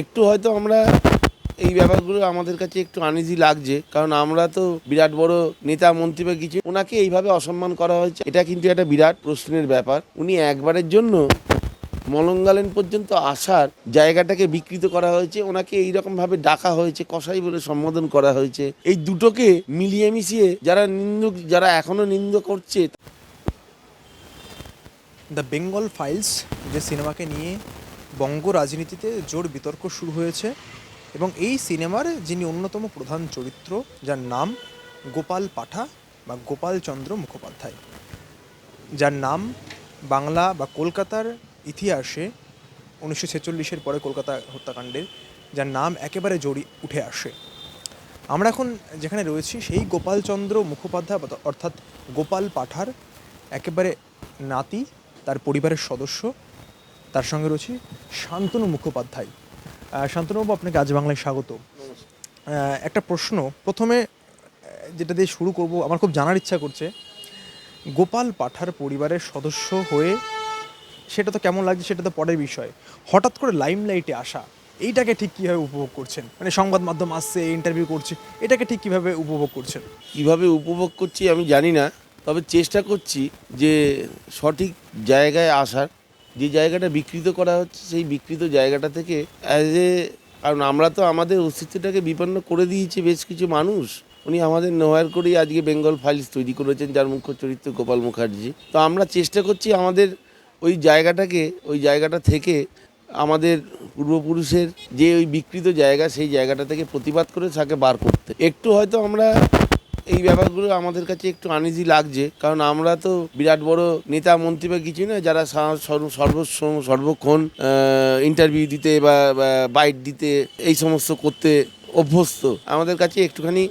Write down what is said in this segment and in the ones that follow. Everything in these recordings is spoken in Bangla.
একটু হয়তো আমরা এই ব্যাপারগুলো আমাদের কাছে একটু আনইজি লাগছে, কারণ আমরা তো বিরাট বড় নেতা, মন্ত্রী বা কিছু ওনাকে এইভাবে অসম্মান করা হয়েছে, এটা কিন্তু একটা বিরাট প্রশ্নের ব্যাপার। উনি একবারের জন্য মলঙ্গালেন পর্যন্ত আসার জায়গাটাকে বিকৃত করা হয়েছে, ওনাকে এইরকমভাবে ডাকা হয়েছে, কসাই বলে সম্বোধন করা হয়েছে। এই দুটোকে মিলিয়ে মিশিয়ে যারা নিন্দুক, যারা এখনও নিন্দ করছে দ্য বেঙ্গল ফাইলস যে সিনেমাকে নিয়ে বঙ্গ রাজনীতিতে জোর বিতর্ক শুরু হয়েছে এবং এই সিনেমার যিনি অন্যতম প্রধান চরিত্র, যার নাম গোপাল পাঠা বা গোপালচন্দ্র মুখোপাধ্যায়। যার নাম বাংলা বা কলকাতার ইতিহাসে উনিশশো ছেচল্লিশের পরে কলকাতা হত্যাকাণ্ডের, যার নাম একেবারে জড়ি উঠে আসে। আমরা এখন যেখানে রয়েছি, সেই গোপালচন্দ্র মুখোপাধ্যায় অর্থাৎ গোপাল পাঠার একেবারে নাতি, তার পরিবারের সদস্য তার সঙ্গে রয়েছে শান্তনু মুখোপাধ্যায়। শান্তনুবাবু, আপনাকে আজ বাংলায় স্বাগত। একটা প্রশ্ন। প্রথমে যেটা দিয়ে শুরু করব, আমার খুব জানার ইচ্ছা করছে, গোপাল পাঠার পরিবারের সদস্য হয়ে সেটা তো কেমন লাগছে, সেটা তো পরের বিষয়। হঠাৎ করে লাইমলাইটে আসা, এইটাকে ঠিক কীভাবে উপভোগ করছেন? মানে সংবাদ মাধ্যম আসছে ইন্টারভিউ করছে, এটাকে ঠিক কীভাবে উপভোগ করছেন? কীভাবে উপভোগ করছি আমি জানি না, তবে চেষ্টা করছি যে সঠিক জায়গায় আসার যে জায়গাটা বিকৃত করা হচ্ছে, সেই বিকৃত জায়গাটা থেকে অ্যাজ এ কারণ আমরা তো আমাদের অস্তিত্বটাকে বিপন্ন করে দিয়েছি বেশ কিছু মানুষ। উনি আমাদের নোয়ার করেই আজকে বেঙ্গল ফাইলস তৈরি করেছেন, যার মুখ্য চরিত্র গোপাল মুখার্জি। তো আমরা চেষ্টা করছি আমাদের ওই জায়গাটাকে, ওই জায়গাটা থেকে আমাদের পূর্বপুরুষের যে ওই বিকৃত জায়গা, সেই জায়গাটা থেকে প্রতিবাদ করে তাকে বার করতে। একটু হয়তো আমরা এই ব্যাপারগুলো আমাদের কাছে একটু আনইজি লাগছে। কারণ আমরা তো বিরাট বড় নেতা, মন্ত্রী বা কিছু না যারা সর্বস্ব সর্বক্ষণ ইন্টারভিউ দিতে বা বাইট দিতে, এই সমস্ত করতে অভ্যস্ত। আমাদের কাছে একটুখানি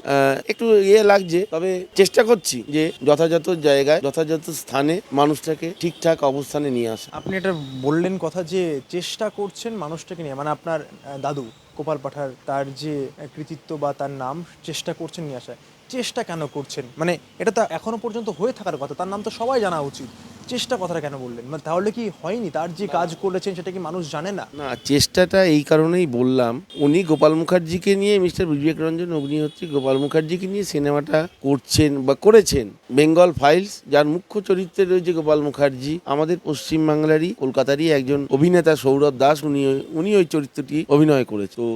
একটু ইয়ে লাগছে। তবে চেষ্টা করছি যে যথাযথ জায়গায়, যথাযথ স্থানে মানুষটাকে ঠিকঠাক অবস্থানে নিয়ে আসা। আপনি এটা বললেন কথা যে চেষ্টা করছেন মানুষটাকে নিয়ে। মানে আপনার দাদু, গোপাল পাঠার, তার যে কৃতিত্ব বা তার নাম, চেষ্টা করছেন নিয়ে আসায়। চেষ্টা কেন করছেন? মানে এটা তো এখনও পর্যন্ত হয়ে থাকার কথা তার নাম তো সবাই জানা উচিত। চেষ্টা কথাটা কেন বললেন? মানে তাহলে কি হয়নি? তার যে কাজ করেছেন সেটা কি মানুষ জানে না? না চেষ্টাটা এই কারণেই বললাম উনি গোপাল মুখার্জিকে নিয়ে মিস্টার বিবেক রঞ্জন অগ্নিহোত্রী গোপাল মুখার্জিকে নিয়ে সিনেমাটা করছেন বা করেছেন। বেঙ্গল ফাইলস যার মুখ্য চরিত্রে রয়েছে গোপাল মুখার্জি আমাদের পশ্চিমবাংলারই কলকাতারই একজন অভিনেতা সৌরভ দাস উনি উনি ওই চরিত্রটি অভিনয় করেছে তো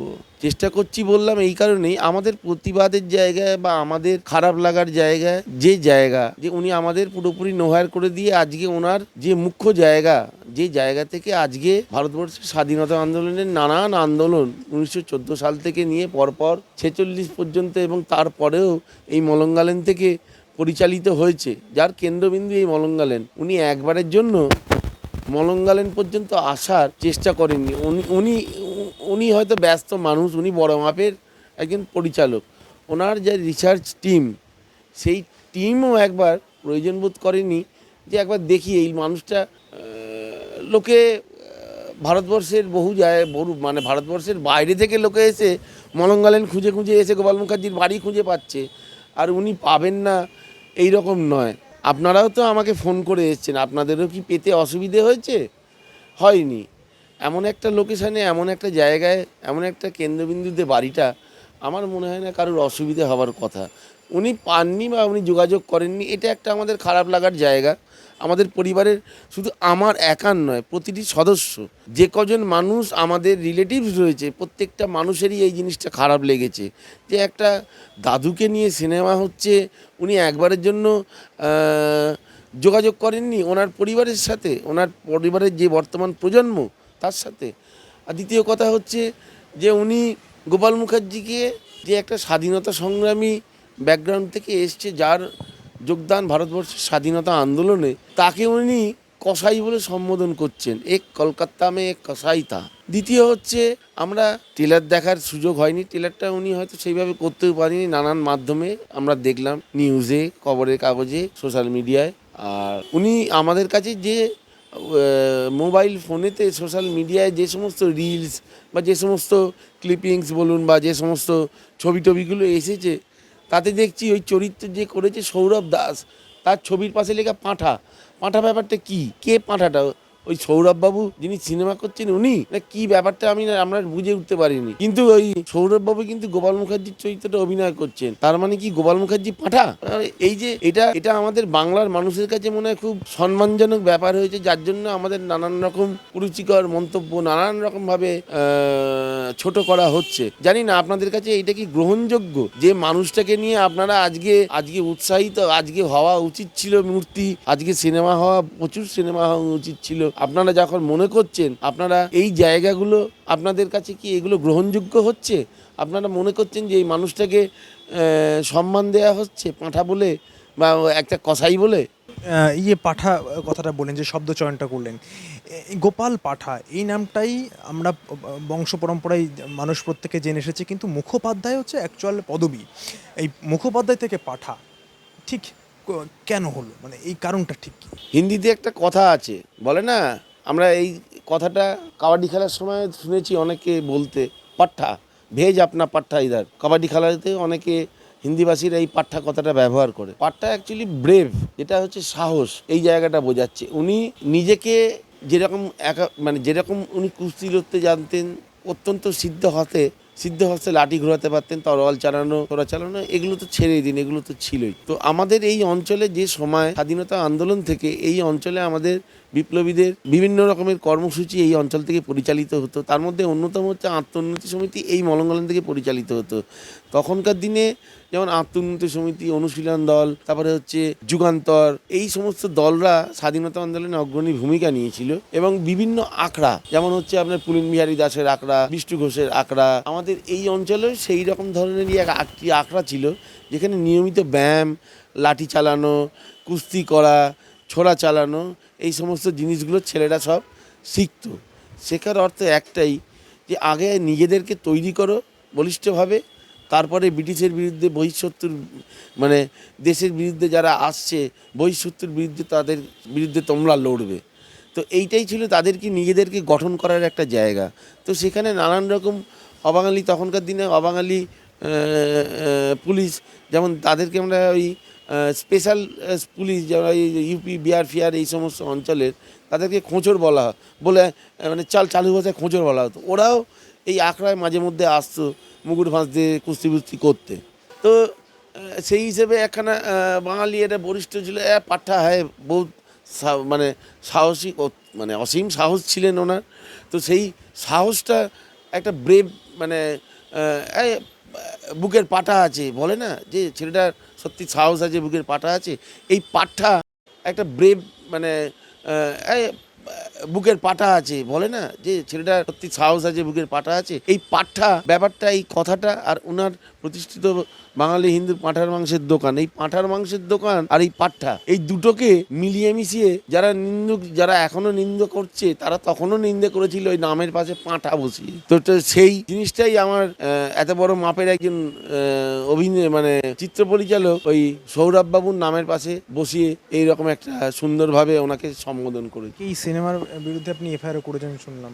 চেষ্টা করছি বললাম, এই কারণেই আমাদের প্রতিবাদের জায়গায় বা আমাদের খারাপ লাগার জায়গায় যে জায়গা, যে উনি আমাদের পুরোপুরি নোহার করে দিয়ে আজকে ওনার যে মুখ্য জায়গা, যে জায়গা থেকে আজকে ভারতবর্ষের স্বাধীনতা আন্দোলনের নানান আন্দোলন উনিশশো চোদ্দ সাল থেকে নিয়ে পরপর ছেচল্লিশ পর্যন্ত এবং তারপরেও এই মলঙ্গালেন থেকে পরিচালিত হয়েছে। যার কেন্দ্রবিন্দু এই মলঙ্গালেন। উনি একবারের জন্য মলঙ্গালেন পর্যন্ত আসার চেষ্টা করেননি। উনি উনি উনি হয়তো ব্যস্ত মানুষ, উনি বড় মাপের একজন পরিচালক। ওনার যে রিসার্চ টিম সেই টিমও একবার প্রয়োজন বোধ করেনি যে একবার দেখি এই মানুষটা লোকে ভারতবর্ষের বহু জায়গায় বহু মানে ভারতবর্ষের বাইরে থেকে লোকে এসে মলঙ্গালেন খুঁজে খুঁজে এসে গোপাল মুখার্জির বাড়ি খুঁজে পাচ্ছে। আর উনি পাবেন না, এই রকম নয়। আপনারাও তো আমাকে ফোন করে এসছেন, আপনাদেরও কি পেতে অসুবিধে হয়েছে? হয়নি। এমন একটা লোকেশানে, এমন একটা জায়গায়, এমন একটা কেন্দ্রবিন্দুতে বাড়িটা, আমার মনে হয় না কারোর অসুবিধে হওয়ার কথা। উনি পাননি বা উনি যোগাযোগ করেননি, এটা একটা আমাদের খারাপ লাগার জায়গা। আমাদের পরিবারের শুধু আমার একার নয়, প্রতিটি সদস্য। যে কজন মানুষ আমাদের রিলেটিভস রয়েছে, প্রত্যেকটা মানুষেরই এই জিনিসটা খারাপ লেগেছে। যে একটা দাদুকে নিয়ে সিনেমা হচ্ছে, উনি একবারের জন্য যোগাযোগ করেননি ওনার পরিবারের সাথে, ওনার পরিবারের যে বর্তমান প্রজন্ম, তার সাথে। আর দ্বিতীয় কথা হচ্ছে যে উনি গোপাল মুখার্জিকে যে একটা স্বাধীনতা সংগ্রামী ব্যাকগ্রাউন্ড থেকে এসছে, যার যোগদান, ভারতবর্ষের স্বাধীনতা আন্দোলনে তাকে উনি কসাই বলে সম্বোধন করছেন। এক কলকাতা মে এক কসাই তা দ্বিতীয় হচ্ছে, আমরা টেলার দেখার সুযোগ হয়নি। টেলারটা উনি হয়তো সেইভাবে করতেও পারিনি। নানান মাধ্যমে আমরা দেখলাম, নিউজে, খবরের কাগজে, সোশ্যাল মিডিয়ায়। আর উনি আমাদের কাছে যে মোবাইল ফোনেতে সোশ্যাল মিডিয়ায় যে সমস্ত রিলস বা যে সমস্ত ক্লিপিংস বলুন বা যে সমস্ত ছবি টবিগুলো এসেছে তাতে দেখছি ওই চরিত্র যে করেছে সৌরভ দাস, তার ছবির পাশে লেখা পাঁঠা। পাঁঠা ব্যাপারটা কি? কে পাঁঠাটা? ওই সৌরভ বাবু যিনি সিনেমা করছেন উনি? না কি ব্যাপারটা আমি আমরা বুঝে উঠতে পারিনি। কিন্তু ওই সৌরভ বাবু কিন্তু গোপাল মুখার্জির চরিত্রটা অভিনয় করছেন। তার মানে কি গোপাল মুখার্জি পাঠা? এই যে এটা এটা আমাদের বাংলার মানুষের কাছে মনে হয় খুব সম্মানজনক ব্যাপার হয়েছে, যার জন্য আমাদের নানান রকম কুরুচিকর মন্তব্য, নানান রকম ভাবে ছোট করা হচ্ছে। জানি না, আপনাদের কাছে এটা কি গ্রহণযোগ্য যে মানুষটাকে নিয়ে আপনারা আজকে আজকে উৎসাহিত, আজকে হওয়া উচিত ছিল মূর্তি, আজকে সিনেমা হওয়া, প্রচুর সিনেমা হওয়া উচিত ছিল। আপনারা যখন মনে করছেন, আপনারা এই জায়গাগুলো, আপনাদের কাছে কি এগুলো গ্রহণযোগ্য হচ্ছে? আপনারা মনে করছেন যে এই মানুষটাকে সম্মান দেয়া হচ্ছে, পাঁঠা বলে বা একটা কসাই বলে? ইয়ে পাঠা কথাটা বলেন, যে শব্দ চয়নটা করলেন গোপাল পাঠা, এই নামটাই আমরা বংশ পরম্পরায় মানুষ প্রত্যেকে জেনে এসেছে, কিন্তু মুখোপাধ্যায় হচ্ছে অ্যাকচুয়াল পদবী। এই মুখোপাধ্যায় থেকে পাঠা, ঠিক? কেন হলো? মানে এই কারণটা ঠিক কি? হিন্দিতে একটা কথা আছে, বলে না? আমরা এই কথাটা কাবাডি খেলার সময় শুনেছি অনেকে বলতে পাঠা ভেজ আপনা পাঠা ইধার। কাবাডি খেলাতে অনেকে হিন্দিভাষীরা এই পাঠা কথাটা ব্যবহার করে। পাঠা অ্যাকচুয়ালি ব্রেভ যেটা হচ্ছে সাহস, এই জায়গাটা বোঝাচ্ছে। উনি নিজেকে যেরকম একা মানে যেরকম উনি কুস্তি লড়তে জানতেন, অত্যন্ত সিদ্ধ হাতে সিদ্ধ হস্তে লাঠি ঘোরাতে পারতেন, তরোয়াল চালানো তোরা চালানো, এগুলো তো ছেড়েই দিন, এগুলো তো ছিলই। তো আমাদের এই অঞ্চলে যে সময়, স্বাধীনতা আন্দোলন থেকে এই অঞ্চলে আমাদের বিপ্লবীদের বিভিন্ন রকমের কর্মসূচি এই অঞ্চল থেকে পরিচালিত হতো। তার মধ্যে অন্যতম হচ্ছে আত্মোন্নতি সমিতি এই মলঙ্গলন থেকে পরিচালিত হতো। তখনকার দিনে যেমন আত্মোন্নতি সমিতি, অনুশীলন দল, তারপরে হচ্ছে যুগান্তর, এই সমস্ত দলরা স্বাধীনতা আন্দোলনে অগ্রণী ভূমিকা নিয়েছিল এবং বিভিন্ন আখড়া, যেমন হচ্ছে আপনার পুলিন বিহারী দাসের আখড়া, বিষ্ণু ঘোষের আখড়া, আমাদের এই অঞ্চলে সেই রকম ধরনেরই এক একটি আখড়া ছিল, যেখানে নিয়মিত ব্যায়াম, লাঠি চালানো, কুস্তি করা, ছোড়া চালানো এই সমস্ত জিনিসগুলো ছেলেরা সব শিখতো। শেখার অর্থ একটাই যে আগে নিজেদেরকে তৈরি করো বলিষ্ঠভাবে, তারপরে ব্রিটিশের বিরুদ্ধে, বহিঃশত্রুর মানে দেশের বিরুদ্ধে যারা আসছে, বহিঃশত্রুর বিরুদ্ধে তাদের বিরুদ্ধে তোমরা লড়বে। তো এইটাই ছিল তাদেরকে নিজেদেরকে গঠন করার একটা জায়গা। তো সেখানে নানান রকম অবাঙালি, তখনকার দিনে অবাঙালি পুলিশ, যেমন তাদেরকে আমরা ওই স্পেশাল পুলিশ যারা ইউপি বিহার ফিয়ার এই সমস্ত অঞ্চলের, তাদেরকে খোঁচর বলা বলে মানে চাল, চালু ভাষায় খোঁচর বলা হতো। ওরাও এই আখড়ায় মাঝে মধ্যে আসতো, মুগুর ফাঁস দিয়ে কুস্তি বুস্তি করতে। তো সেই হিসেবে একখানা বাঙালি এটা বরিষ্ঠ ছিল পাঠা হয় বহুত মানে সাহসী মানে অসীম সাহস ছিলেন ওনার। তো সেই সাহসটা একটা ব্রেভ মানে বুকের পাটা আছে। বলে না যে, ছেলেটার সত্যি সাহস আছে বুকের পাঠা আছে, এই পাঠা একটা ব্রেভ মানে বুকের পাঠা আছে, বলে না? যে ছেলেটা সত্যি সাহস আছে বুকের পাঠা আছে, এই পাঠা ব্যাপারটা, এই কথাটা আর ওনার প্রতিষ্ঠিত বাঙালি হিন্দু পাঁঠার মাংসের দোকান। এই পাঁঠার মাংসের দোকান আর এই পাঠা এই দুটোকে মিলিয়ে মিশিয়ে যারা নিন্দুক, যারা এখনও নিন্দ করছে, তারা তখনও নিন্দে করেছিল ওই নামের পাশে পাঁঠা বসিয়ে। তো সেই জিনিসটাই আমার এত বড় মাপের একজন অভিনয় মানে চিত্র পরিচালক ওই সৌরভ বাবুর নামের পাশে বসিয়ে এইরকম একটা সুন্দরভাবে ওনাকে সম্বোধন করে এই সিনেমার বিরুদ্ধে আপনি এফআইআর করেছেন শুনলাম।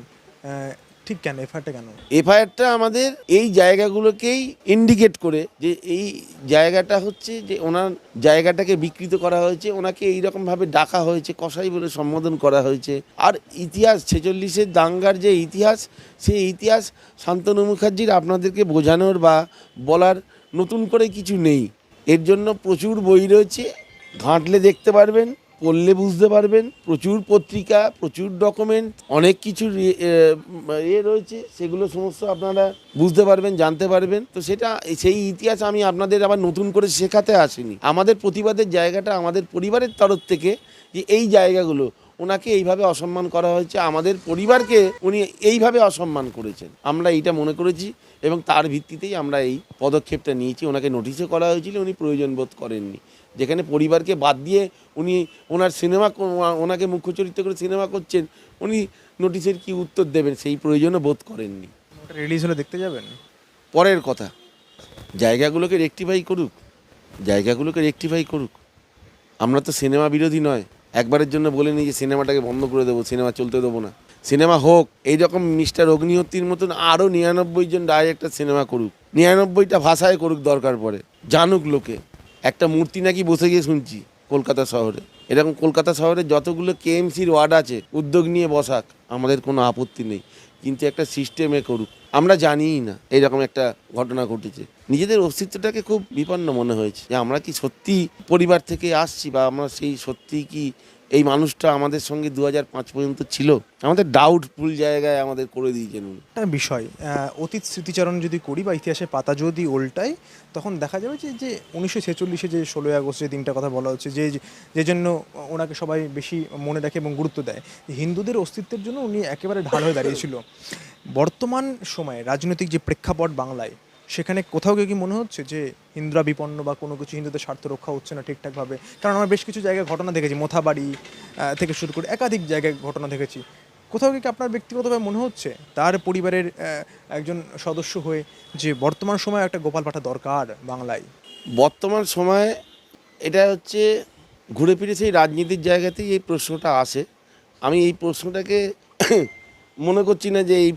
ঠিক কেন এফআইআরটা কেন? এফআইআরটা আমাদের এই জায়গাগুলোকেই ইন্ডিকেট করে যে এই জায়গাটা হচ্ছে যে ওনার জায়গাটাকে বিকৃত করা হয়েছে, ওনাকে এইরকমভাবে ডাকা হয়েছে, কসাই বলে সম্বোধন করা হয়েছে। আর ইতিহাস, ছেচল্লিশের দাঙ্গার যে ইতিহাস, সেই ইতিহাস শান্তনু মুখার্জির আপনাদেরকে বোঝানোর বা বলার নতুন করে কিছু নেই। এর জন্য প্রচুর বই রয়েছে, ঘাঁটলে দেখতে পারবেন। পড়লে বুঝতে পারবেন, প্রচুর পত্রিকা, প্রচুর ডকুমেন্ট অনেক কিছু ইয়ে রয়েছে, সেগুলো সমস্ত আপনারা বুঝতে পারবেন, জানতে পারবেন। তো সেটা, সেই ইতিহাস আমি আপনাদের আবার নতুন করে শেখাতে আসিনি। আমাদের প্রতিবাদের জায়গাটা আমাদের পরিবারের তরফ থেকে যে এই জায়গাগুলো, ওনাকে এইভাবে অসম্মান করা হয়েছে, আমাদের পরিবারকে উনি এইভাবে অসম্মান করেছেন। আমরা এইটা মনে করেছি এবং তার ভিত্তিতেই আমরা এই পদক্ষেপটা নিয়েছি। ওনাকে নোটিশও করা হয়েছিল, উনি প্রয়োজন বোধ করেননি। যেখানে পরিবারকে বাদ দিয়ে উনি ওনার সিনেমা ওনাকে মুখ্য চরিত্র করে সিনেমা করছেন উনি নোটিশের কি উত্তর দেবেন? সেই প্রয়োজনও বোধ করেননি। রিলিজ হলে দেখতে যাবেন? পরের কথা জায়গাগুলোকে রেক্টিফাই করুক জায়গাগুলোকে রেক্টিফাই করুক। আমরা তো সিনেমা বিরোধী নয়। একবারের জন্য বলে নিই যে সিনেমাটাকে বন্ধ করে দেবো সিনেমা চলতে দেবো না। সিনেমা হোক এইরকম মিস্টার অগ্নিহত্রীর মতন আরও নিরানব্বই জন ডাইরেক্টর সিনেমা করুক। নিরানব্বইটা ভাষায় করুক দরকার পড়ে জানুক লোকে। একটা মূর্তি নাকি বসে গিয়ে শুনছি। কলকাতা শহরে। এরকম কলকাতা শহরে যতগুলো কেএমসির ওয়ার্ড আছে, উদ্যোগ নিয়ে বসাক, আমাদের কোনো আপত্তি নেই। কিন্তু একটা সিস্টেমে করুক। আমরা জানিই না এইরকম একটা ঘটনা ঘটেছে। নিজেদের অস্তিত্বটাকে খুব বিপন্ন মনে হয়েছে। যে আমরা কি সত্যি পরিবার থেকে আসছি বা আমরা সেই সত্যি কি এই মানুষটা আমাদের সঙ্গে দু পর্যন্ত ছিল। আমাদের ডাউটফুল জায়গায় আমাদের করে দিয়েছেন একটা বিষয় অতীত স্মৃতিচারণ যদি করি বা ইতিহাসের পাতা যদি উল্টাই, তখন দেখা যাবে যে যে উনিশশো ছেচল্লিশে যে ষোলোই আগস্ট যে দিনটার কথা বলা হচ্ছে, যে যে জন্য ওনাকে সবাই বেশি মনে রাখে এবং গুরুত্ব দেয়। হিন্দুদের অস্তিত্বের জন্য উনি একেবারে ঢাল হয়ে দাঁড়িয়েছিল। বর্তমান সময়ে রাজনৈতিক যে প্রেক্ষাপট বাংলায় সেখানে কোথাও গিয়ে কি মনে হচ্ছে যে হিন্দুরা বিপন্ন বা কোনো কিছু হিন্দুদের স্বার্থ রক্ষা হচ্ছে না ঠিকঠাকভাবে? কারণ আমরা বেশ কিছু জায়গায় ঘটনা দেখেছি, মোথাবাড়ি থেকে শুরু করে একাধিক জায়গায় ঘটনা দেখেছি। কোথাও গিয়ে কি আপনার ব্যক্তিগতভাবে মনে হচ্ছে তার পরিবারের একজন সদস্য হয়ে যে বর্তমান সময়ে একটা গোপাল পাঠা দরকার বাংলায়? বর্তমান সময়ে এটা হচ্ছে ঘুরে ফিরে সেই রাজনীতির জায়গাতেই এই প্রশ্নটা আসে। আমি এই প্রশ্নটাকে মনে করছি না যে এই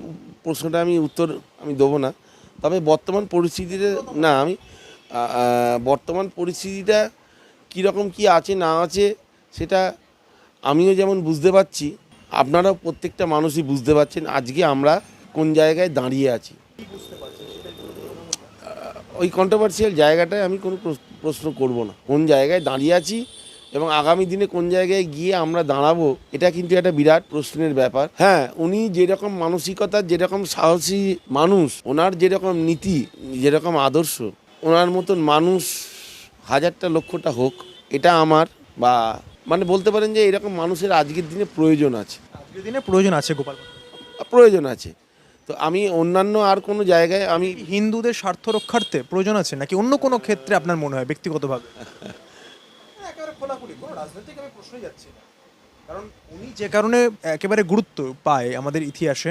প্রশ্নটা আমি উত্তর আমি দেবো না। তবে বর্তমান পরিস্থিতিতে, না, আমি বর্তমান পরিস্থিতিটা কীরকম কি আছে, না আছে, সেটা আমিও যেমন বুঝতে পারছি, আপনারাও প্রত্যেকটা মানুষই বুঝতে পারছেন, আজকে আমরা কোন জায়গায় দাঁড়িয়ে আছি। ওই কন্ট্রোভার্সিয়াল জায়গাটায় আমি কোনো প্রশ- প্রশ্ন করব না, কোন জায়গায় দাঁড়িয়ে আছি এবং আগামী দিনে কোন জায়গায় গিয়ে আমরা দাঁড়াবো এটা কিন্তু একটা বিরাট প্রশ্নের ব্যাপার। হ্যাঁ উনি যেরকম মানসিকতার যেরকম সাহসী মানুষ ওনার যেরকম নীতি যেরকম আদর্শ ওনার মতন মানুষ হাজারটা লক্ষটা হোক এটা আমার বা মানে বলতে পারেন যে এরকম মানুষের আজকের দিনে প্রয়োজন আছে। আজকের দিনে প্রয়োজন আছে গোপাল প্রয়োজন আছে। তো আমি অন্যান্য আর কোনো জায়গায় আমি হিন্দুদের স্বার্থ রক্ষার্থে প্রয়োজন আছে নাকি অন্য কোনো ক্ষেত্রে আপনার মনে হয় ব্যক্তিগতভাবে? খোলাখুলি কোনো রাজনৈতিক আমি প্রশ্নই যাচ্ছি না। কারণ উনি যে কারণে একেবারে গুরুত্ব পায় আমাদের ইতিহাসে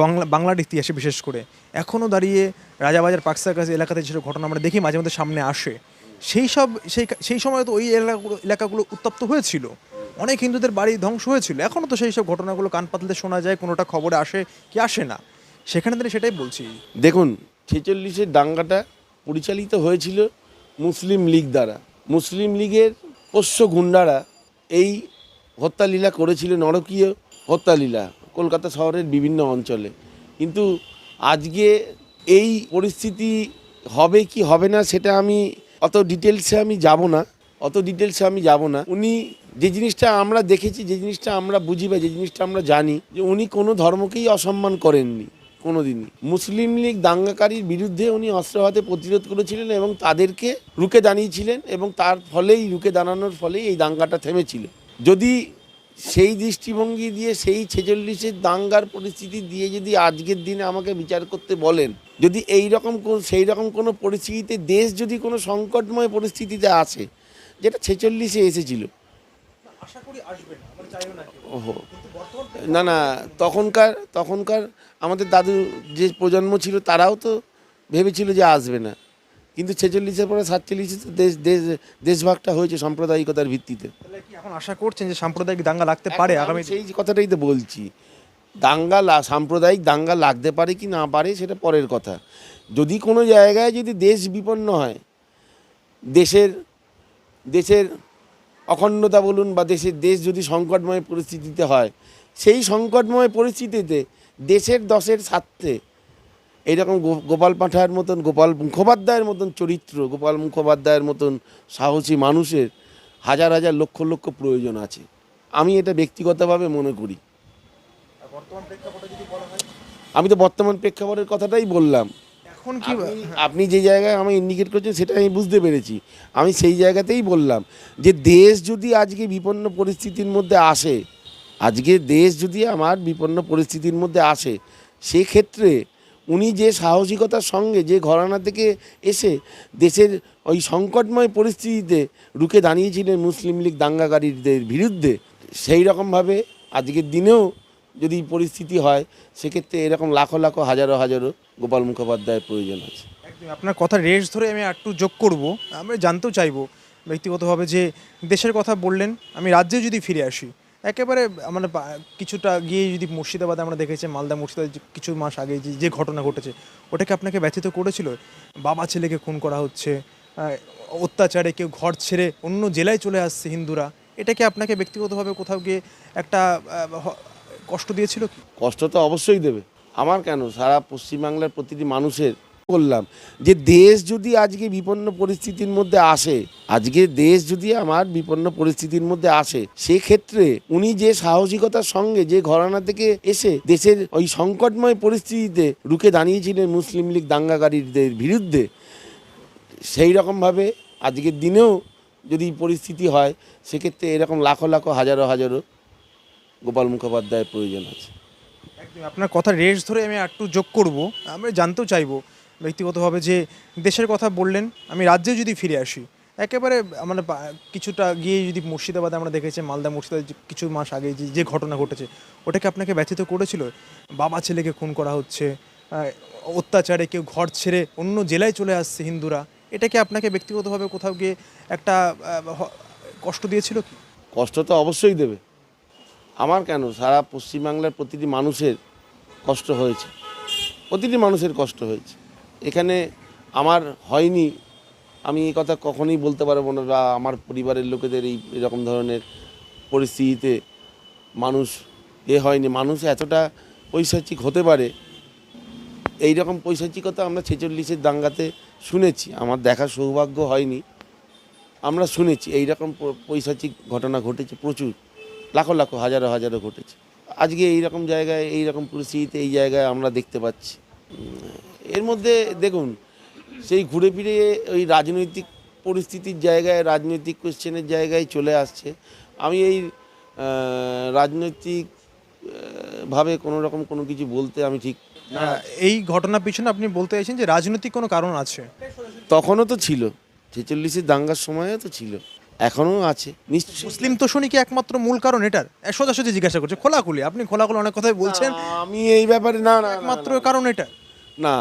বাংলা বাংলার ইতিহাসে বিশেষ করে। এখনও দাঁড়িয়ে রাজাবাজার পাকসাকাজ এলাকাতে যেসব ঘটনা আমরা দেখি মাঝে মধ্যে সামনে আসে সেই সব সেই সেই সময় তো ওই এলাকাগুলো এলাকাগুলো উত্তপ্ত হয়েছিল। অনেক হিন্দুদের বাড়ি ধ্বংস হয়েছিল। এখনও তো সেই সব ঘটনাগুলো কান পাতলে শোনা যায় কোনোটা খবরে আসে কি আসে না। সেখানে দাঁড়িয়ে সেটাই বলছি। দেখুন ছেচল্লিশের দাঙ্গাটা পরিচালিত হয়েছিল মুসলিম লীগ দ্বারা। মুসলিম লীগের পোষ্য গুন্ডারা এই হত্যালীলা করেছিল নরকীয় হত্যালীলা, কলকাতা শহরের বিভিন্ন অঞ্চলে। কিন্তু আজকে এই পরিস্থিতি হবে কি হবে না, সেটা আমি অত ডিটেলসে আমি যাব না, অত ডিটেলসে আমি যাব না। উনি যে জিনিসটা আমরা দেখেছি, যে জিনিসটা আমরা বুঝি বা যে জিনিসটা আমরা জানি, যে উনি কোনো ধর্মকেই অসম্মান করেননি। কোনোদিনই। মুসলিম লীগ দাঙ্গাকারীর বিরুদ্ধে উনি অস্ত্র হাতে প্রতিরোধ করেছিলেন এবং তাদেরকে রুখে দাঁড়িয়েছিলেন এবং তার ফলেই, রুখে দাঁড়ানোর ফলেই এই দাঙ্গাটা থেমেছিল। যদি সেই দৃষ্টিভঙ্গি দিয়ে, সেই ছেচল্লিশের দাঙ্গার পরিস্থিতি দিয়ে যদি আজকের দিনে আমাকে বিচার করতে বলেন, যদি এই রকম সেই রকম কোনো পরিস্থিতিতে, দেশ যদি কোনো সংকটময় পরিস্থিতিতে আসে, যেটা ছেচল্লিশে এসেছিল ওহো। না না তখনকার তখনকার আমাদের দাদু যে প্রজন্ম ছিল তারাও তো ভেবেছিল যে আসবে না। কিন্তু ছেচল্লিশের পরে সাতচল্লিশে তো দেশ দেশ দেশভাগটা হয়েছে সাম্প্রদায়িকতার ভিত্তিতে। এখন আশা করছেন যে সাম্প্রদায়িক দাঙ্গা লাগতে পারে আমি আগামী সেই কথাটাই তো বলছি। দাঙ্গা সাম্প্রদায়িক দাঙ্গা লাগতে পারে কি না পারে সেটা পরের কথা। যদি কোনো জায়গায় যদি দেশ বিপন্ন হয় দেশের দেশের অখণ্ডতা বলুন বা দেশের দেশ যদি সংকটময় পরিস্থিতিতে হয় সেই সংকটময় পরিস্থিতিতে দেশের দশের স্বার্থে এইরকম গো- গোপাল পাঠার মতন গোপাল মুখোপাধ্যায়ের মতন চরিত্র গোপাল মুখোপাধ্যায়ের মতন সাহসী মানুষের হাজার হাজার লক্ষ লক্ষ প্রয়োজন আছে। আমি এটা ব্যক্তিগতভাবে মনে করি। আমি তো বর্তমান প্রেক্ষাপটের কথাটাই বললাম। এখন কি আপনি- আপনি যে জায়গায় আমি ইন্ডিকেট করছেন সেটা আমি বুঝতে পেরেছি। আমি সেই জায়গাতেই বললাম যে দেশ যদি আজকে বিপন্ন পরিস্থিতির মধ্যে আসে আজকে দেশ যদি আমার বিপন্ন পরিস্থিতির মধ্যে আসে সেক্ষেত্রে উনি যে সাহসিকতার সঙ্গে যে ঘরানা থেকে এসে দেশের ওই সংকটময় পরিস্থিতিতে রুখে দাঁড়িয়েছিলেন মুসলিম লীগ দাঙ্গাকারীদের বিরুদ্ধে সেই রকমভাবে আজকের দিনেও যদি পরিস্থিতি হয়, সেক্ষেত্রে এরকম লাখো লাখো, হাজারো হাজারো গোপাল মুখোপাধ্যায়ের প্রয়োজন আছে। একদম আপনার কথা রেস ধরে আমি একটু যোগ করব আমরা জানতেও চাইব ব্যক্তিগতভাবে যে দেশের কথা বললেন, আমি রাজ্যে যদি ফিরে আসি, একেবারে বা- কিছুটা গিয়ে যদি মুর্শিদাবাদে আমরা দেখেছি, মালদা, মুর্শিদাবাদ কিছু মাস আগে যে যে ঘটনা ঘটেছে, ওটাকে আপনাকে ব্যথিত করেছিল? বাবা ছেলেকে খুন করা হচ্ছে অত্যাচারে কেউ ঘর ছেড়ে অন্য জেলায় চলে আসছে হিন্দুরা এটাকে আপনাকে ব্যক্তিগতভাবে কোথাও গিয়ে একটা কষ্ট দিয়েছিল? কি কষ্ট তো অবশ্যই দেবে। আমার কেন? সারা পশ্চিমবাংলার প্রতিটি মানুষের বললাম যে, দেশ যদি আজকে বিপন্ন পরিস্থিতির মধ্যে আসে, আজকে দেশ যদি আমার বিপন্ন পরিস্থিতির মধ্যে আসে, সেক্ষেত্রে উনি যে সাহসিকতার সঙ্গে যে ঘরানা থেকে এসে দেশের ওই সংকটময় পরিস্থিতিতে রুখে দাঁড়িয়েছিলেন মুসলিম লীগ দাঙ্গাকারীদের বিরুদ্ধে, সেই রকমভাবে আজকের দিনেও যদি পরিস্থিতি হয়, সেক্ষেত্রে এরকম লাখো লাখো, হাজারো হাজারো গোপাল মুখোপাধ্যায়ের প্রয়োজন আছে। একদম আপনার কথা রেশ ধরে আমি একটু যোগ করব আমি জানতেও চাইব ব্যক্তিগতভাবে যে দেশের কথা বললেন আমি রাজ্যে যদি ফিরে আসি একেবারে মানে কিছুটা গিয়ে যদি মুর্শিদাবাদে আমরা দেখেছি মালদা মুর্শিদাবাদ কিছু মাস আগে যে যে ঘটনা ঘটেছে ওটাকে আপনাকে ব্যথিত করেছিল? বাবা ছেলেকে খুন করা হচ্ছে অত্যাচারে কেউ ঘর ছেড়ে অন্য জেলায় চলে আসছে হিন্দুরা এটাকে আপনাকে ব্যক্তিগতভাবে কোথাও গিয়ে একটা কষ্ট দিয়েছিল কি? কষ্ট তো অবশ্যই দেবে। আমার কেন? সারা পশ্চিমবাংলার প্রতিটি মানুষের কষ্ট হয়েছে। প্রতিটি মানুষের কষ্ট হয়েছে। এখানে আমার হয়নি, আমি এই কথা কখনোই বলতে পারব না বা আমার পরিবারের লোকেদের এই, এরকম ধরনের পরিস্থিতিতে মানুষ এ হয়নি। মানুষ এতটা পৈশাচিক হতে পারে এই রকম পৈশাচিকতা আমরা ছেচল্লিশের দাঙ্গাতে শুনেছি। আমার দেখার সৌভাগ্য হয়নি, আমরা শুনেছি। এই রকম পৈশাচিক ঘটনা ঘটেছে প্রচুর। লাখো লাখো হাজারো হাজারো ঘটেছে। আজকে এই রকম জায়গায় এই রকম পরিস্থিতিতে এই জায়গায় আমরা দেখতে পাচ্ছি। এর মধ্যে দেখুন সেই ঘুরে ফিরে ওই রাজনৈতিক পরিস্থিতির জায়গায় রাজনৈতিক কোশ্চেনের জায়গায় চলে আসছে। আমি এই রাজনৈতিক ভাবে কোনো রকম কোনো কিছু বলতে আমি ঠিক আহ, এই ঘটনার পিছনে আপনি বলতে চাইছেন যে রাজনৈতিক কোনো কারণ আছে? তখনও তো ছিল। ছেচল্লিশের দাঙ্গার সময়ও তো ছিল। এখনও আছে নিশ্চয়ই। মুসলিম তোষণই কি একমাত্র মূল কারণ এটার? সোজাসুজি জিজ্ঞাসা করছে খোলাখুলি আপনি খোলাখুলি অনেক কথাই বলছেন। আমি এই ব্যাপারে না না একমাত্র কারণ এটা না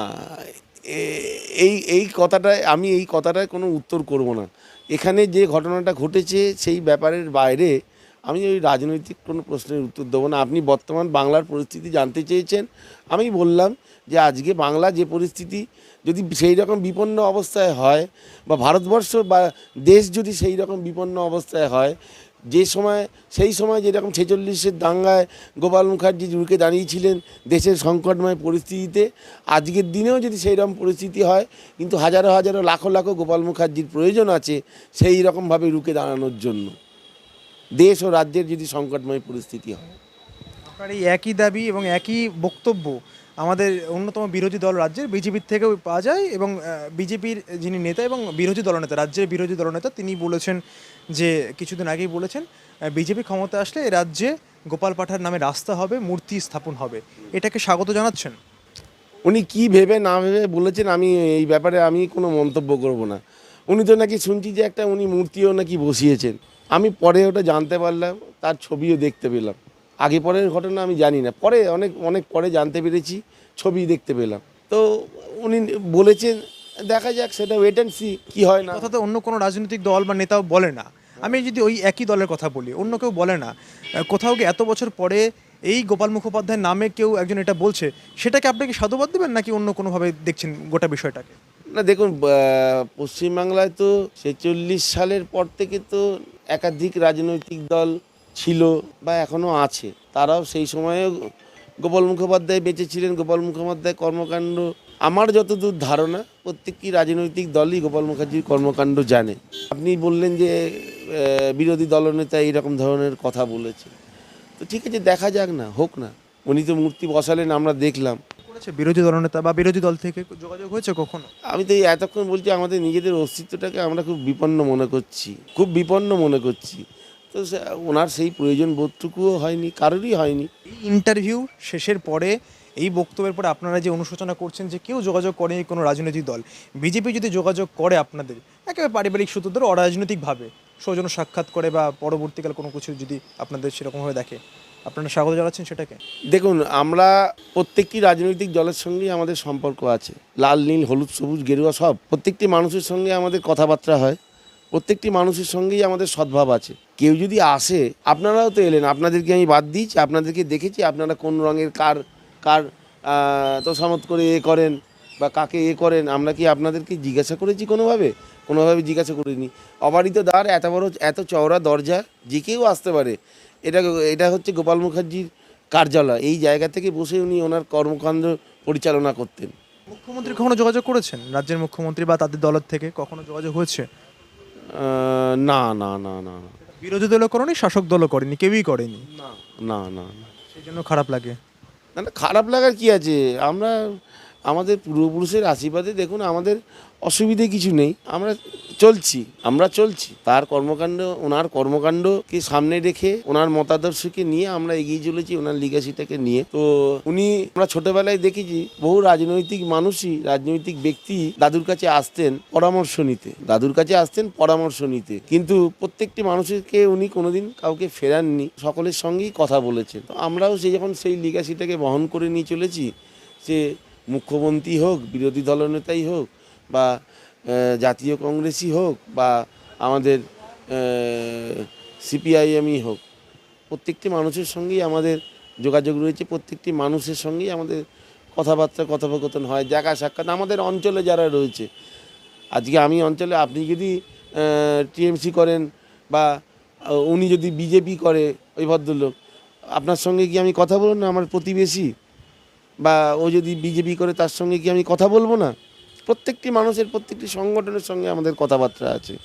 এই এই কথাটায় আমি এই কথাটায় কোনো উত্তর করব না। এখানে যে ঘটনাটা ঘটেছে সেই ব্যাপারের বাইরে আমি ওই রাজনৈতিক কোনো প্রশ্নের উত্তর দেবো না। আপনি বর্তমান বাংলার পরিস্থিতি জানতে চেয়েছেন। আমি বললাম যে আজকে বাংলা যে পরিস্থিতি যদি সেই রকম বিপন্ন অবস্থায় হয় বা ভারতবর্ষ বা দেশ যদি সেই রকম বিপন্ন অবস্থায় হয়, যে সময়, সেই সময় যেরকম ছেচল্লিশের দাঙ্গায় গোপাল মুখার্জি রুখে দাঁড়িয়েছিলেন দেশের সংকটময় পরিস্থিতিতে, আজকের দিনেও যদি সেই রকম পরিস্থিতি হয়, কিন্তু হাজারো হাজারো, লাখো লাখো গোপাল মুখার্জির প্রয়োজন আছে সেই রকমভাবে রুখে দাঁড়ানোর জন্য। দেশ ও রাজ্যের যদি সংকটময় পরিস্থিতি হয়। আপনার এই একই দাবি এবং একই বক্তব্য আমাদের অন্যতম বিরোধী দল রাজ্যের বিজেপির থেকেও পাওয়া যায় এবং বিজেপির যিনি নেতা এবং বিরোধী দলনেতা রাজ্যের বিরোধী দলনেতা তিনি বলেছেন যে, কিছুদিন আগেই বলেছেন বিজেপি ক্ষমতা আসলে এ রাজ্যে গোপাল পাঠার নামে রাস্তা হবে, মূর্তি স্থাপন হবে। এটাকে স্বাগত জানাচ্ছেন? উনি কি ভেবে না ভেবে বলেছেন, আমি এই ব্যাপারে আমি কোনো মন্তব্য করব না। উনি তো নাকি শুনছি যে একটা উনি মূর্তিও নাকি বসিয়েছেন। আমি পরে ওটা জানতে পারলাম, তার ছবিও দেখতে পেলাম। আগে পরের ঘটনা আমি জানি না। পরে অনেক অনেক পরে জানতে পেরেছি ছবি দেখতে পেলাম। তো উনি বলেছেন দেখা যাক সেটা ওয়েট অ্যান্ড সি কী হয় না। অর্থাৎ অন্য কোনো রাজনৈতিক দল বা নেতাও বলে না। আমি যদি ওই একই দলের কথা বলি অন্য কেউ বলে না। কোথাও কি এত বছর পরে এই গোপাল মুখোপাধ্যায়ের নামে কেউ একজন এটা বলছে সেটাকে আপনি কি সাধুবাদ দেবেন নাকি অন্য কোনোভাবে দেখছেন গোটা বিষয়টাকে? না দেখুন পশ্চিমবাংলায় তো ছেচল্লিশ সালের পর থেকে তো একাধিক রাজনৈতিক দল ছিল বা এখনও আছে। তারাও সেই সময়ে গোপাল মুখোপাধ্যায় বেঁচে ছিলেন। গোপাল মুখোপাধ্যায় কর্মকাণ্ড আমার যতদূর ধারণা প্রত্যেকটি রাজনৈতিক দলই গোপাল মুখার্জির কর্মকাণ্ড জানে। আপনি বললেন যে বিরোধী দলনেতা এইরকম ধরনের কথা বলেছে। তো ঠিক আছে দেখা যাক না হোক না। উনি তো মূর্তি বসালেন আমরা দেখলাম। বিরোধী দলনেতা বা বিরোধী দল থেকে যোগাযোগ হয়েছে কখনো? আমি তো এই এতক্ষণ বলছি আমাদের নিজেদের অস্তিত্বটাকে আমরা খুব বিপন্ন মনে করছি। খুব বিপন্ন মনে করছি। তো সে- ওনার সেই প্রয়োজন বোধটুকুও হয়নি কারোরই হয়নি। এই ইন্টারভিউ শেষের পরে এই বক্তব্যের পরে আপনারা যে অনুশোচনা করছেন যে কেউ যোগাযোগ করেনি কোনো রাজনৈতিক দল বিজেপি যদি যোগাযোগ করে আপনাদের একেবারে পারিবারিক সূত্র ধরে অরাজনৈতিকভাবে সৌজন্য সাক্ষাৎ করে বা পরবর্তীকালে কোনো কিছু যদি আপনাদের সেরকমভাবে দেখে আপনারা স্বাগত জানাচ্ছেন সেটাকে? দেখুন আমরা প্রত্যেকটি রাজনৈতিক দলের সঙ্গেই আমাদের সম্পর্ক আছে লাল নীল হলুদ সবুজ গেরুয়া সব প্রত্যেকটি মানুষের সঙ্গে আমাদের কথাবার্তা হয়। প্রত্যেকটি মানুষের সঙ্গেই আমাদের সদ্ভাব আছে। কেউ যদি আসে, আপনারাও তো এলেন, আপনাদেরকে আমি বাদ দিয়েছি, আপনাদেরকে দেখেছি, আপনারা কোন রঙের কার কার তোষামত করে এ করেন বা কাকে এ করেন, আমরা কি আপনাদেরকে জিজ্ঞাসা করেছি কোনোভাবে? কোনোভাবে জিজ্ঞাসা করিনি। অবারিত দ্বার, এত বড়, এত চওড়া দরজা, যে কেউ আসতে পারে। এটা এটা হচ্ছে গোপাল মুখার্জির কার্যালয়। এই জায়গা থেকে বসে উনি ওনার কর্মকাণ্ড পরিচালনা করতেন। মুখ্যমন্ত্রী কখনো যোগাযোগ করেছেন? রাজ্যের মুখ্যমন্ত্রী বা তাদের দলের থেকে কখনো যোগাযোগ হয়েছে? না না না না না। বিরোধী দলও করেনি শাসক দলও করেনি কেউই করেনি। না না না সেই জন্য খারাপ লাগে। না না খারাপ লাগার কি আছে? আমরা আমাদের পূর্বপুরুষের আশীর্বাদে দেখুন আমাদের অসুবিধে কিছু নেই, আমরা চলছি আমরা চলছি। তার কর্মকাণ্ড, ওনার কর্মকাণ্ডকে সামনে রেখে, ওনার মতাদর্শকে নিয়ে আমরা এগিয়ে চলেছি, ওনার লিগাসিটাকে নিয়ে। তো উনি, আমরা ছোটবেলায় দেখেছি, বহু রাজনৈতিক মানুষই, রাজনৈতিক ব্যক্তি দাদুর কাছে আসতেন পরামর্শ নিতে। দাদুর কাছে আসতেন পরামর্শ নিতে। কিন্তু প্রত্যেকটি মানুষকে উনি কোনোদিন কাউকে ফেরাননি, সকলের সঙ্গেই কথা বলেছেন। তো আমরাও সেই যখন সেই লিগাসিটাকে বহন করে নিয়ে চলেছি, সে মুখ্যমন্ত্রী হোক, বিরোধী দলনেতাই হোক বা জাতীয় কংগ্রেসই হোক বা আমাদের সিপিআইএমই হোক, প্রত্যেকটি মানুষের সঙ্গেই আমাদের যোগাযোগ রয়েছে, প্রত্যেকটি মানুষের সঙ্গেই আমাদের কথাবার্তা, কথোপকথন হয়, দেখা সাক্ষাৎ, আমাদের অঞ্চলে যারা রয়েছে। আজকে আমি অঞ্চলে, আপনি যদি টিএমসি করেন বা উনি যদি বিজেপি করে, ওই ভদ্রলোক, আপনার সঙ্গে কি আমি কথা বলব না? আমার প্রতিবেশী? বা ও যদি বিজেপি করে, তার সঙ্গে কি আমি কথা বলব না? প্রত্যেকটি মানুষের প্রত্যেকটি সংগঠনের সঙ্গে আমাদের কথাবার্তা আছে,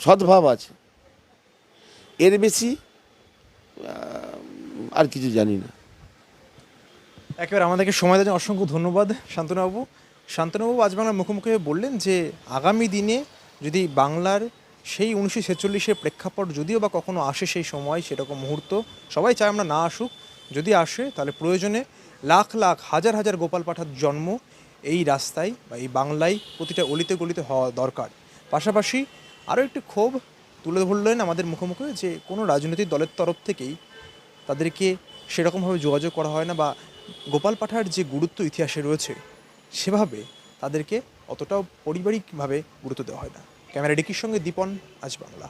সদ্ভাব আছে। এর বেশি আর কিছু জানি না। একেবারে আমাদেরকে সময় দেওয়ার অসংখ্য ধন্যবাদ, শান্তনুবাবু। শান্তনুবাবু, আজ বাংলার মুখোমুখি হয়ে বললেন যে, আগামী দিনে যদি বাংলার সেই উনিশশো ছেচল্লিশের প্রেক্ষাপট যদিও বা কখনো আসে সেই সময়, সেরকম মুহূর্ত, সবাই চায় আমরা না আসুক। যদি আসে, তাহলে প্রয়োজনে লাখ লাখ, হাজার হাজার গোপাল পাঠার জন্ম এই রাস্তায় বা এই বাংলায় প্রতিটা অলিতে গলিতে হওয়া দরকার। পাশাপাশি আরও একটি ক্ষোভ তুলে ধরলেন আমাদের মুখোমুখি যে কোনো রাজনৈতিক দলের তরফ থেকেই তাদেরকে সেরকমভাবে যোগাযোগ করা হয় না বা গোপাল পাঠার যে গুরুত্ব ইতিহাসে রয়েছে, সেভাবে তাদেরকে অতটাও পারিবারিকভাবে গুরুত্ব দেওয়া হয় না। ক্যামেরা ডিকির সঙ্গে দীপন, আজ বাংলা।